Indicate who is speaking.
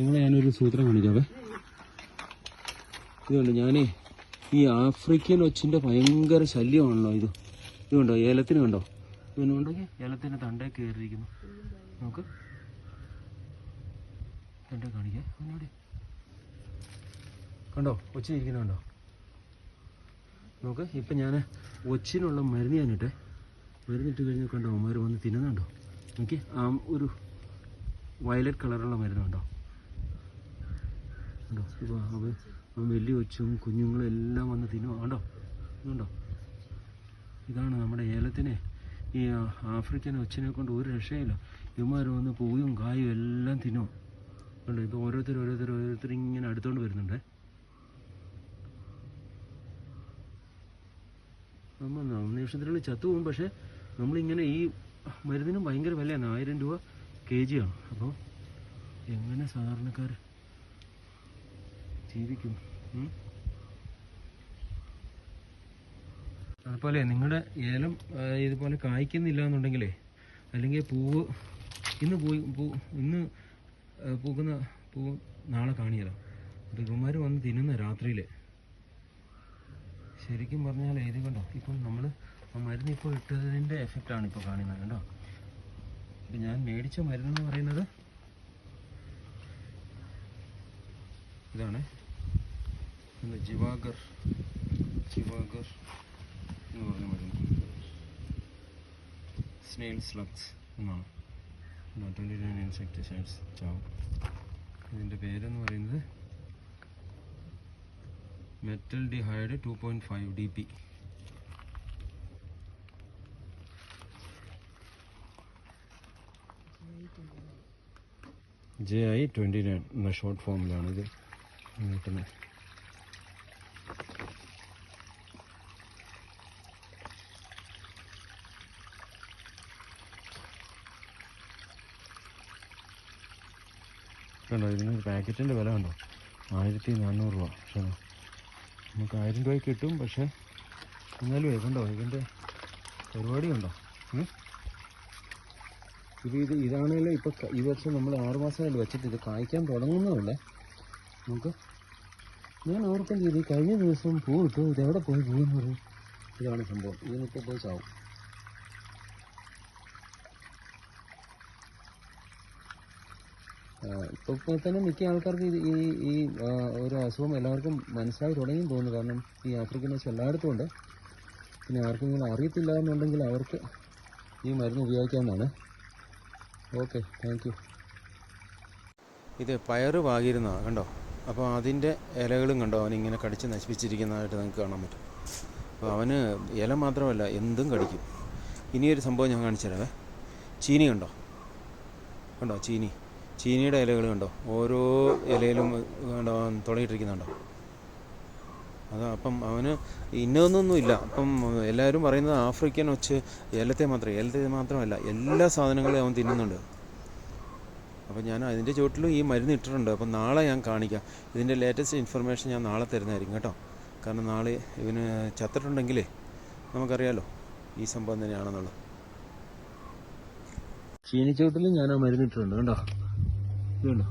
Speaker 1: നിങ്ങളെ ഞാനൊരു സൂത്രം കാണിക്കാവേ. ഇതുകൊണ്ട് ഞാനേ ഈ ആഫ്രിക്കൻ ഒച്ചിന്റെ ഭയങ്കര ശല്യമാണല്ലോ ഇത്. ഇതുണ്ടോ ഏലത്തിന് കണ്ടോ? ഇതുകൊണ്ടെങ്കിൽ ഏലത്തിന്റെ തണ്ടേ കയറിയിരിക്കുന്നു നമുക്ക് തണ്ടേ കാണിക്കാം. ഒന്നുകൂടി കണ്ടോ ഒച്ചിരിക്കുന്നുണ്ടോ നോക്ക് ഇപ്പം ഞാൻ ഒച്ചിനുള്ള മരുന്ന് ഞാനിട്ടെ. മരുന്നിട്ട് കഴിഞ്ഞ് കണ്ടോ അവന്മാർ വന്ന് തിന്നുന്നുണ്ടോ? എനിക്ക് ആ ഒരു വയലറ്റ് കളറുള്ള മരുന്നുണ്ടോ ഉണ്ടോ അവൻ അവൻ വലിയ ഒച്ചും കുഞ്ഞുങ്ങളും എല്ലാം വന്ന് തിന്നു. കണ്ടോ? ഇതുണ്ടോ? ഇതാണ് നമ്മുടെ ഏലത്തിനെ. ഈ ആഫ്രിക്കൻ ഒച്ചിനെ കൊണ്ട് ഒരു രക്ഷയില്ല. ഇവന്മാർ വന്ന് പൂവും കായും എല്ലാം തിന്നും. കണ്ടോ? ഇപ്പോൾ ഓരോരുത്തർ ഓരോരുത്തർ ഓരോരുത്തർ ഇങ്ങനെ അടുത്തോണ്ട് വരുന്നുണ്ട്. നമ്മൾ നിമിഷത്തിനുള്ളിൽ ചത്തുപോകും പക്ഷേ നമ്മളിങ്ങനെ ഈ മരുന്നിനും ഭയങ്കര വിലയാണ്. ആയിരം രൂപ കെ ജിയാണ് അപ്പോൾ എങ്ങനെ സാധാരണക്കാർ ജീവിക്കും? അതുപോലെ നിങ്ങളുടെ ഏലം ഇതുപോലെ കായ്ക്കുന്നില്ല എന്നുണ്ടെങ്കിലേ അല്ലെങ്കിൽ പൂവ് ഇന്ന് പോയി പൂ ഇന്ന് പൂക്കുന്ന പൂ നാളെ കാണിയല്ലോ അപ്പോൾ ഇവന്മാർ വന്ന് തിന്നുന്ന രാത്രിയിൽ ശരിക്കും പറഞ്ഞാൽ ഇത് കണ്ടോ ഇപ്പം നമ്മൾ മരുന്ന് ഇപ്പോൾ ഇട്ടതിന്റെ എഫക്റ്റാണ് ഇപ്പോൾ കാണുന്നത് കണ്ടോ? ഇപ്പം ഞാൻ മേടിച്ച മരുന്നെന്ന് പറയുന്നത് ഇതാണ്. ഇത് ജിവാഗർ ജിവാഗർ എന്ന് പറഞ്ഞ മരുന്ന് സ്നെയിൽ സ്ലഗ്സ് എന്നാണ്. ട്വന്റി നയൻ ഇൻസെക്ടിസൈഡ്സ് ചാവും. ഇതിന്റെ പേരെന്ന് പറയുന്നത് metaldehyde two point five D P. J I twenty nine എന്ന ഷോർട്ട് ഫോമിലാണിത് കിട്ടുന്നത്. കണ്ടോ ഇതിന് പാക്കറ്റിന്റെ വില കണ്ടോ? ആയിരത്തി നാനൂറ് രൂപ. പക്ഷേ നമുക്ക് ആയിരം രൂപയ്ക്ക് കിട്ടും പക്ഷേ എന്നാലും കണ്ടോ ഇതിന്റെ പരിപാടി ഉണ്ടോ? ഇത് ഇത് ഇതാണെങ്കിലും ഇപ്പോൾ ഈ വർഷം നമ്മൾ ആറുമാസമായിട്ട് വെച്ചിട്ട് ഇത് കായ്ക്കാൻ തുടങ്ങുന്നതല്ലേ? നമുക്ക് ഞാൻ ഓർക്കം ചെയ്ത് കഴിഞ്ഞ ദിവസം പൂ ഇട്ടു ഇതെവിടെ പോയി പോകുന്നു ഇതാണ് സംഭവം. ഇതിനിപ്പോൾ പോയി ചാവും. ഇപ്പോൾ ഇപ്പോൾ തന്നെ മിക്ക ആൾക്കാർക്ക് ഇത് ഈ ഈ ഒരു അസുഖം എല്ലാവർക്കും മനസ്സിലായി തുടങ്ങി തോന്നുന്നു കാരണം ഈ ആഫ്രിക്കൻ വെച്ച് എല്ലായിടത്തും ഉണ്ട്. പിന്നെ ആർക്കെങ്കിലും അറിയത്തില്ല എന്നുണ്ടെങ്കിൽ അവർക്ക് ഈ മരുന്ന് ഉപയോഗിക്കാവുന്നതാണ്. Okay thank you. ഇത് പയറ് പാകിയിരുന്നതാണ് കണ്ടോ? അപ്പോൾ അതിന്റെ ഇലകളും കണ്ടോ? അവനിങ്ങനെ കടിച്ച് നശിപ്പിച്ചിരിക്കുന്നതായിട്ട് നിങ്ങൾക്ക് കാണാൻ പറ്റും. അപ്പോൾ അവന് ഇല മാത്രമല്ല എന്തും കടിക്കും. ഇനിയൊരു സംഭവം ഞാൻ കാണിച്ചു തരാവേ. ചീനി കണ്ടോ? കണ്ടോ ചീനി? ചീനിയുടെ ഇലകൾ കണ്ടോ? ഓരോ ഇലയിലും കണ്ടോ തുടങ്ങിയിട്ടിരിക്കുന്നുണ്ടോ? അത് അപ്പം അവന് ഇന്നതൊന്നും ഇല്ല. അപ്പം എല്ലാവരും പറയുന്നത് ആഫ്രിക്കൻ ഒച്ച് ഏലത്തെ മാത്രം ഏലത്തെ മാത്രമല്ല എല്ലാ സാധനങ്ങളും അവൻ തിന്നുന്നുണ്ട്. അപ്പം ഞാൻ അതിന്റെ ചുവട്ടിലും ഈ മരുന്ന് ഇട്ടിട്ടുണ്ട്. അപ്പോൾ നാളെ ഞാൻ കാണിക്കാം. ഇതിന്റെ ലേറ്റസ്റ്റ് ഇൻഫർമേഷൻ ഞാൻ നാളെ തരുന്നതായിരിക്കും കേട്ടോ. കാരണം നാളെ ഇവന് ചത്തിട്ടുണ്ടെങ്കിലേ നമുക്കറിയാലോ ഈ സംഭവം തന്നെയാണെന്നുള്ളത്. ചീനിച്ചോട്ടിലും ഞാൻ ആ മരുന്ന് ഇട്ടിട്ടുണ്ട്. കണ്ടോ? ഇതുണ്ടോ?